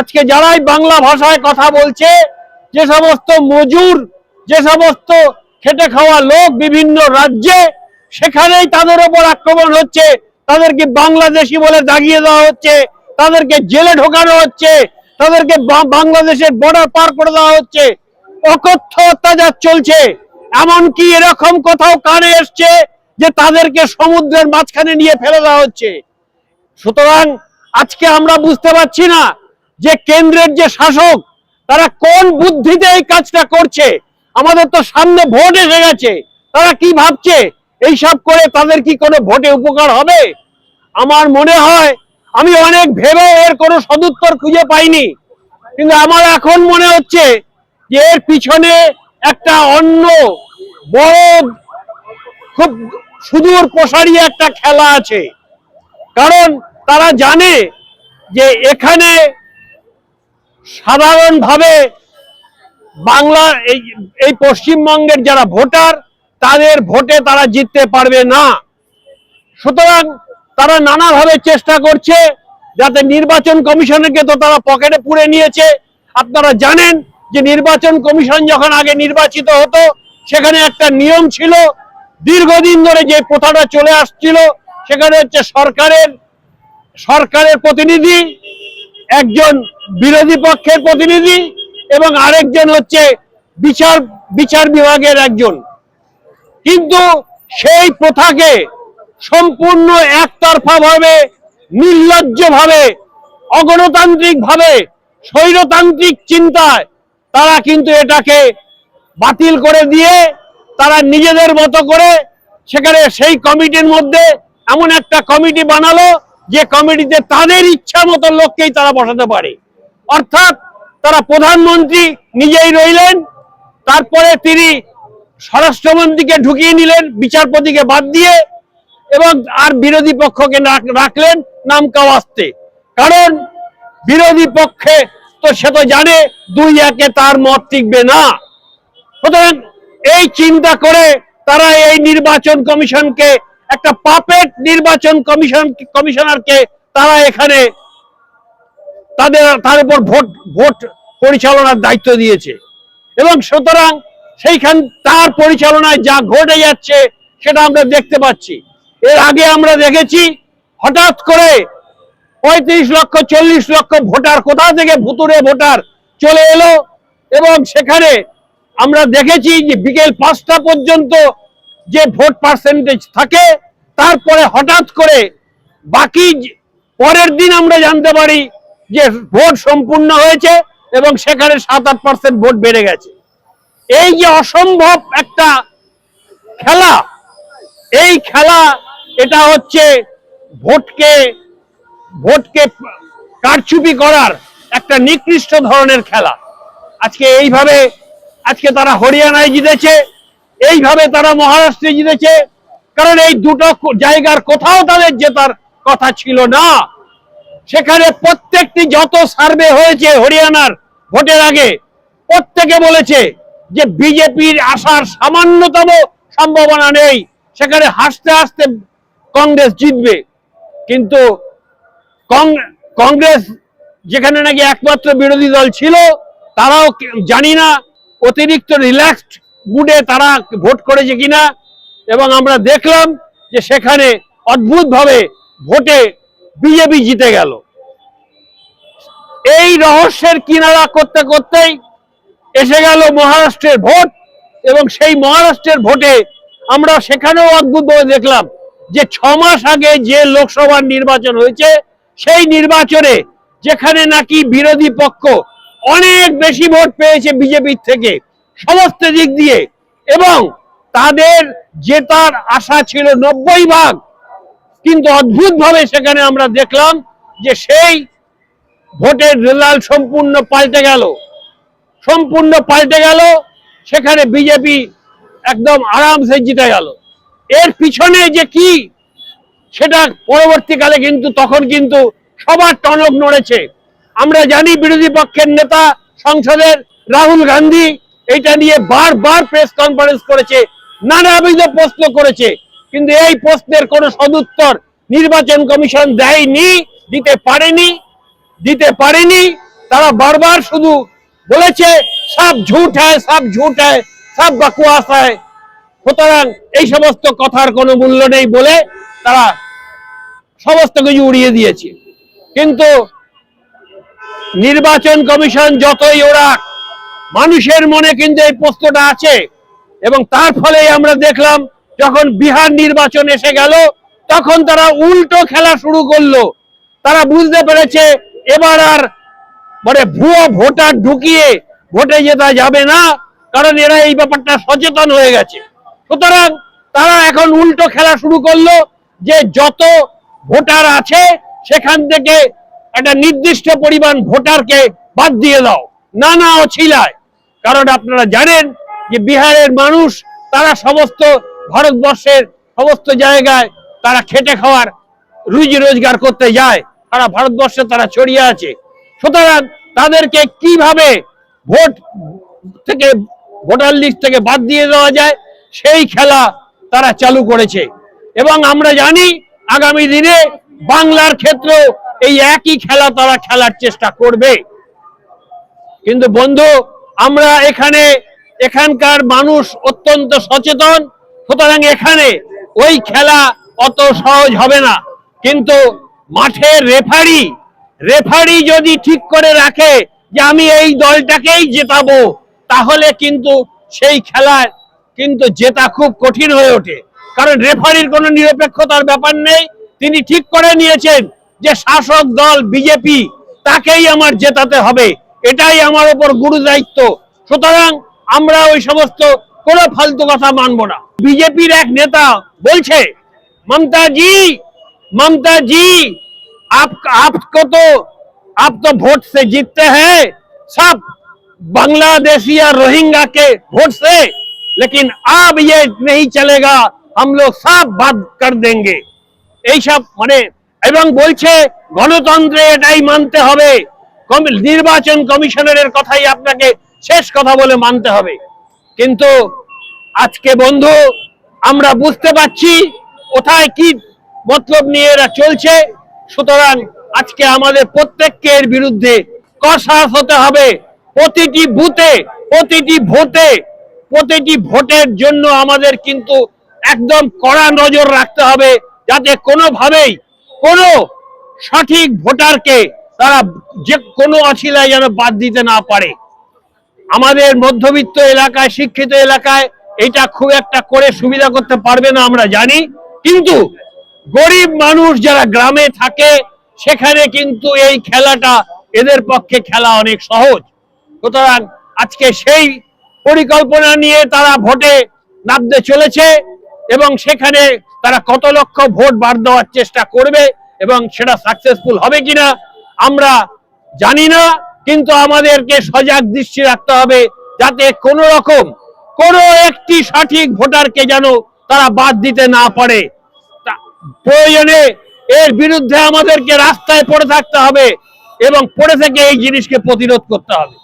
আজকে যারাই বাংলা ভাষায় কথা বলছে, যে সমস্ত মজুর, যে সমস্ত খেটে খাওয়া লোক বিভিন্ন রাজ্যে, সেখানেই তাদের ওপর আক্রমণ হচ্ছে। তাদেরকে বাংলাদেশি বলে দাগিয়ে দেওয়া হচ্ছে, তাদেরকে জেলে ঢোকানো হচ্ছে, তাদেরকে বাংলাদেশের বর্ডার পার করে দেওয়া হচ্ছে। অকথ্য অত্যাচার চলছে। এমনকি এরকম কোথাও কানে এসছে যে তাদেরকে সমুদ্রের মাঝখানে নিয়ে ফেলে দেওয়া হচ্ছে। সুতরাং আজকে আমরা বুঝতে পারছি না যে কেন্দ্রের যে শাসক, তারা কোন বুদ্ধিতে এই কাজটা করছে? আমাদের তো সামনে ভোট এসে গেছে। তারা কি ভাবছে? এইসব করে তাদের কি কোনো ভোটে উপকার হবে? আমার মনে হয়, আমি অনেক ভেবে এর কোনো সদুত্তর খুঁজে পাইনি। কিন্তু আমার এখন মনে হচ্ছে যে এর পিছনে একটা অন্য বড়, খুব সুদূর প্রসারী একটা খেলা আছে। কারণ তারা জানে যে এখানে সাধারণভাবে বাংলা এই এই পশ্চিমবঙ্গের যারা ভোটার, তাদের ভোটে তারা জিততে পারবে না। সুতরাং তারা নানাভাবে চেষ্টা করছে, যাতে নির্বাচন কমিশনকে তো তারা পকেটে পুরে নিয়েছে। আপনারা জানেন যে নির্বাচন কমিশন যখন আগে নির্বাচিত হতো, সেখানে একটা নিয়ম ছিল, দীর্ঘদিন ধরে যে প্রথাটা চলে আসছিল, সেখানে হচ্ছে সরকারের সরকারের প্রতিনিধি, একজন বিরোধী পক্ষের প্রতিনিধি এবং আরেকজন হচ্ছে বিচার বিচার বিভাগের একজন। কিন্তু সেই প্রথাকে সম্পূর্ণ একতরফা ভাবে নির্লজ্জ ভাবে অগণতান্ত্রিক ভাবে স্বৈরতান্ত্রিক চিন্তায় তারা কিন্তু এটাকে বাতিল করে দিয়ে তারা নিজেদের মতো করে সেখানে সেই কমিটির মধ্যে এমন একটা কমিটি বানালো যে কমিটিতে তাদের ইচ্ছা মতো লোককেই তারা বসাতে পারে। অর্থাৎ তারা প্রধানমন্ত্রী নিজেই রইলেন, তারপরে তিনি স্বরাষ্ট্রমন্ত্রীকে ঢুকিয়ে নিলেন, বিচারপতিকে বাদ দিয়ে, এবং আর বিরোধী পক্ষকে রাখলেন নাম কাওয়াস্তে কারণ বিরোধী পক্ষে তো সে তো জানে, দুই একে তার মত টিকবে না। সুতরাং এই চিন্তা করে তারা এই নির্বাচন কমিশনকে, একটা পাপেট নির্বাচন কমিশন, কমিশনারকে তারা এখানে তাদের, তার উপর ভোট ভোট পরিচালনার দায়িত্ব দিয়েছে। এবং সুতরাং সেইখান, তার পরিচালনায় যা ঘটে যাচ্ছে সেটা আমরা দেখতে পাচ্ছি। এর আগে আমরা দেখেছি, হঠাৎ করে পঁয়ত্রিশ লক্ষ, চল্লিশ লক্ষ ভোটার কোথা থেকে ভুতুরে ভোটার চলে এলো? এবং সেখানে আমরা দেখেছি যে বিকেল পাঁচটা পর্যন্ত যে ভোট পার্সেন্টেজ থাকে, তারপরে হঠাৎ করে বাকি পরের দিন আমরা জানতে পারি যে ভোট সম্পূর্ণ হয়েছে এবং সেখানে সাত আট পার্সেন্ট ভোট বেড়ে গেছে। এই যে অসম্ভব একটা খেলা, এই খেলা, এটা হচ্ছে ভোটকে ভোটকে কারচুপি করার একটা নিকৃষ্ট ধরনের খেলা। আজকে এইভাবে, আজকে তারা হরিয়ানায় জিতেছে, এইভাবে তারা মহারাষ্ট্রে জিতেছে, কারণ এই দুটো জায়গার কোথাও তাদের জেতার কথা ছিল না। সেখানে প্রত্যেকটি যত সার্ভে হয়েছে হরিয়ানার ভোটের আগে, প্রত্যেকে বলেছে যে বিজেপির আসার সামান্যতম সম্ভাবনা নেই। সেখানে হাসতে হাসতে কংগ্রেস জিতবে। কিন্তু কংগ্রেস যেখানে নাকি একমাত্র বিরোধী দল ছিল, তারাও জানি না অতিরিক্ত রিল্যাক্সড মুডে তারা ভোট করেছে কিনা। এবং আমরা দেখলাম যে সেখানে অদ্ভুতভাবে ভোটে বিজেপি জিতে গেল। এই রহস্যের কিনারা করতে করতেই এসে গেল মহারাষ্ট্রের ভোট এবং সেই মহারাষ্ট্রের ভোটে আমরা সেখানেও অদ্ভুত অদ্ভুতভাবে দেখলাম যে ছ মাস আগে যে লোকসভার নির্বাচন হয়েছে, সেই নির্বাচনে যেখানে নাকি বিরোধী পক্ষ অনেক বেশি ভোট পেয়েছে বিজেপির থেকে, সমস্ত দিক দিয়ে এবং তাদের জেতার আশা ছিল নব্বই ভাগ কিন্তু অদ্ভুতভাবে সেখানে আমরা দেখলাম যে সেই ভোটের রেজাল্ট সম্পূর্ণ পাল্টে গেল। সম্পূর্ণ পাল্টে গেল, সেখানে বিজেপি একদম আরামসে জিতে গেল। এর পিছনে যে কি, সেটা পরবর্তীকালে কিন্তু, তখন কিন্তু সবার টনক নড়েছে। আমরা জানি বিরোধী পক্ষের নেতা সংসদের রাহুল গান্ধী এটা নিয়ে বারবার প্রেস কনফারেন্স করেছে, নানাবিধ প্রশ্ন করেছে। কিন্তু এই প্রশ্নের কোনো সদুত্তর নির্বাচন কমিশন দেয়নি, দিতে পারেনি দিতে পারেনি। তারা বারবার শুধু বলেছে সব ঝুট হ্যায় সব ঝুট হ্যায় সব বকওয়াস হ্যায় সুতরাং এই সমস্ত কথার কোনো মূল্য নেই বলে তারা সমস্ত কিছু উড়িয়ে দিয়েছে। কিন্তু নির্বাচন কমিশন যতই ওরা মানুষের মনে কিন্তু এই প্রশ্নটা আছে এবং তার ফলেই আমরা দেখলাম যখন বিহার নির্বাচন এসে গেল, তখন তারা উল্টো খেলা শুরু করল। তারা বুঝতে পেরেছে, এবার আর মানে ভুয়ো ভোটার ঢুকিয়ে ভোটে জেতা যাবে না, কারণ এরা এই ব্যাপারটা সচেতন হয়ে গেছে। সুতরাং তারা এখন উল্টো খেলা শুরু করল যে যত ভোটার আছে, সেখান থেকে একটা নির্দিষ্ট পরিমাণ ভোটারকে বাদ দিয়ে দাও। না নানা অছিলায়। কারণ আপনারা জানেন যে বিহারের মানুষ, তারা সমস্ত ভারতবর্ষের সমস্ত জায়গায় তারা খেটে খাওয়ার রুজি রোজগার করতে যায়, সারা ভারতবর্ষে তারা ছড়িয়ে আছে। সুতরাং তাদেরকে কীভাবে ভোট থেকে, ভোটার লিস্ট থেকে বাদ দিয়ে দেওয়া যায়, সেই খেলা তারা চালু করেছে। এবং আমরা জানি, আগামী দিনে বাংলার ক্ষেত্রেও এই একই খেলা তারা খেলার চেষ্টা করবে। কিন্তু বন্ধু, আমরা এখানে এখানকার মানুষ অত্যন্ত সচেতন। সুতরাং এখানে ওই খেলা অত সহজ হবে না। কিন্তু মাঠের রেফারি রেফারি যদি ঠিক করে রাখে যে আমি এই দলটাকেই জেতাবো, তাহলে কিন্তু সেই খেলায় কিন্তু জেতা খুব কঠিন হয়ে ওঠে। কারণ রেফারির কোনো নিরপেক্ষতার ব্যাপার নেই। তিনি ঠিক করে নিয়েছেন যে শাসক দল বিজেপি তাকেই আমার জেতাতে হবে। এটাই আমার ওপর গুরু দায়িত্ব সুতরাং আমরা ওই সমস্ত কোনো ফালতু কথা মানবো না। বিজেপির এক নেতা বলছে মমতা জি ममता जी आप आपको तो आप तो वोट से जीतते हैं सब बांग्लादेशी या रोहिंगा के वोट से लेकिन अब ये नहीं चलेगा हम लोग सब बात कर देंगे এইসব মানে এবং বলছে গণতন্ত্রে এটাই মানতে হবে কমি- নির্বাচন কমিশনারের কথাই আপনাকে শেষ কথা বলে মানতে হবে কিন্তু আজকে বন্ধু, আমরা বুঝতে পারছি কোথায় কি মতলব নিয়ে এরা চলছে। সুতরাং আজকে আমাদের প্রত্যেককে এর বিরুদ্ধে কষাস হতে হবে। প্রতিটি বুথে, প্রতিটি ভোটে, প্রতিটি ভোটের জন্য আমাদের কিন্তু একদম কড়া নজর রাখতে হবে, যাতে কোনোভাবেই কোনো সঠিক ভোটারকে তারা যে কোনো অছিলায় যেন বাদ দিতে না পারে। আমাদের মধ্যবিত্ত এলাকায়, শিক্ষিত এলাকায় এটা খুব একটা করে সুবিধা করতে পারবে না আমরা জানি। কিন্তু গরিব মানুষ যারা গ্রামে থাকে, সেখানে কিন্তু এই খেলাটা এদের পক্ষে খেলা অনেক সহজ। সুতরাং আজকে সেই পরিকল্পনা নিয়ে তারা ভোটে নামতে চলেছে এবং সেখানে তারা কত লক্ষ ভোট বার দেওয়ার চেষ্টা করবে এবং সেটা সাকসেসফুল হবে কিনা আমরা জানি না, কিন্তু আমাদেরকে সজাগ দৃষ্টি রাখতে হবে যাতে কোনো রকম কোনো একটি সঠিক ভোটারকে যেন তারা বাদ দিতে না পারে। প্রয়োজনে এর বিরুদ্ধে আমাদেরকে রাস্তায় পড়ে থাকতে হবে এবং পড়ে থেকে এই জিনিসকে প্রতিরোধ করতে হবে।